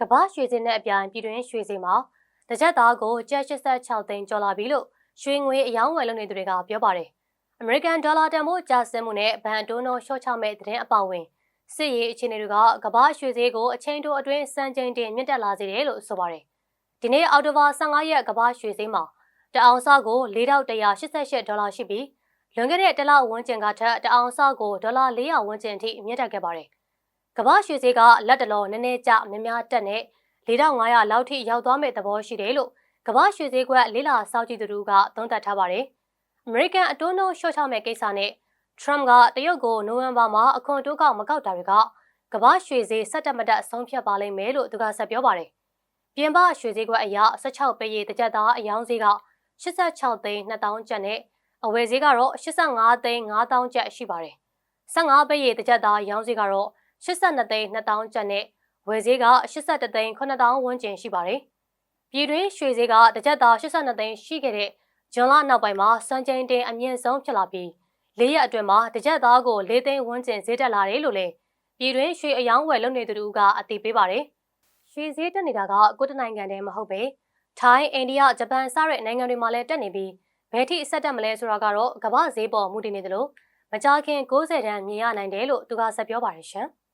ကမ္ဘာရွှေစင်းနဲ့အပြိုင်ပြည်တွင်းရွှေစင်းမှာတစ်ချက်သားကိုကျပ်86သိန်းကျော်လာပြီလို့ရွှေငွေအယောင်းဝယ်လုပ်နေသူတွေကပြောပါတယ်။ American Dollar တန်ဖိုးကျဆင်းမှုနဲ့ဘဏ်တွန်းတော်ရှော့ချမဲ့သတင်းအပောင်ဝင်စစ်ရေးအခြေအနေတွေကကမ္ဘာရွှေစည်းကိုအချိန်တိုအတွင်းစံချိန်တင်မြင့်တက်လာစေတယ်လို့ဆိုပါတယ်။ဒီနေ့အောက်တိုဘာ15ရက်ကမ္ဘာရွှေစည်းမှာတအောင်စကို4188ဒေါ်လာရှိပြီးလွန်ခဲ့တဲ့တစ်လဝန်းကျင်ကထက်တအောင်စကိုဒေါ်လာ400ဝန်းကျင်အထိမြင့်တက်ခဲ့ပါတယ်။ ကမ္ဘာရွှေစည်းကလက်တလုံးနည်းနည်းကျများများတက်နဲ့4500လောက်ထိရောက်သွားမဲ့သဘောရှိတယ်လို့ကမ္ဘာရွှေစည်းကွက်လေးလာစောင့်ကြည့်သူတို့ကသုံးသပ်ထားပါတယ်။ American အတွန်းနှုန်းရှော့ချမဲ့ကိစ္စနဲ့ Trump ကတရုတ်ကိုနိုဝင်ဘာမှာအခွန်တိုးကောက်မကောက်တာတွေကကမ္ဘာရွှေစည်းဆက်တက်မတက်ဆုံးဖြတ်ပါလိမ့်မယ်လို့သူကဆက်ပြောပါတယ်။ပြင်ပရွှေစည်းကွက်အရ16ပဲရေတစ်ကြက်သားအယောင်းစည်းက86သိန်း2000ကျပ်နဲ့အဝယ်စည်းကတော့85သိန်း9000ကျပ်ရှိပါတယ်။15ပဲရေတစ်ကြက်သားရောင်းစည်းကတော့ 82သိန်း2000ကျပ်နဲ့ဝယ်စည်းက82သိန်း9000ဝန်းကျင်ရှိပါတယ်။ပြည်တွင်းရွှေစည်းကတစ်ကြက်သား82သိန်းရှိခဲ့တဲ့ဂျွန်လနောက်ပိုင်းမှာစံချိန်တင်အမြင့်ဆုံးဖြစ်လာပြီး၄ရက်အတွင်းမှာတစ်ကြက်သားကို၄သိန်းဝန်းကျင်ဈေးတက်လာတယ်လို့လည်းပြည်တွင်းရွှေအယောင်းဝယ်လုပ်နေသူတို့ကအသိပေးပါတယ်။ရွှေဈေးတက်နေတာကကိုတနိုင်ငံတည်းမဟုတ်ပဲထိုင်း၊အိန္ဒိယ၊ဂျပန်စတဲ့နိုင်ငံတွေမှာလည်းတက်နေပြီးဘယ်ထိအဆက်တက်မလဲဆိုတာကတော့ကမ္ဘာဈေးပေါ်မူတည်နေတယ်လို့မကြာခင်60တန်းမြင်ရနိုင်တယ်လို့သူကဆက်ပြောပါတယ်ရှင်။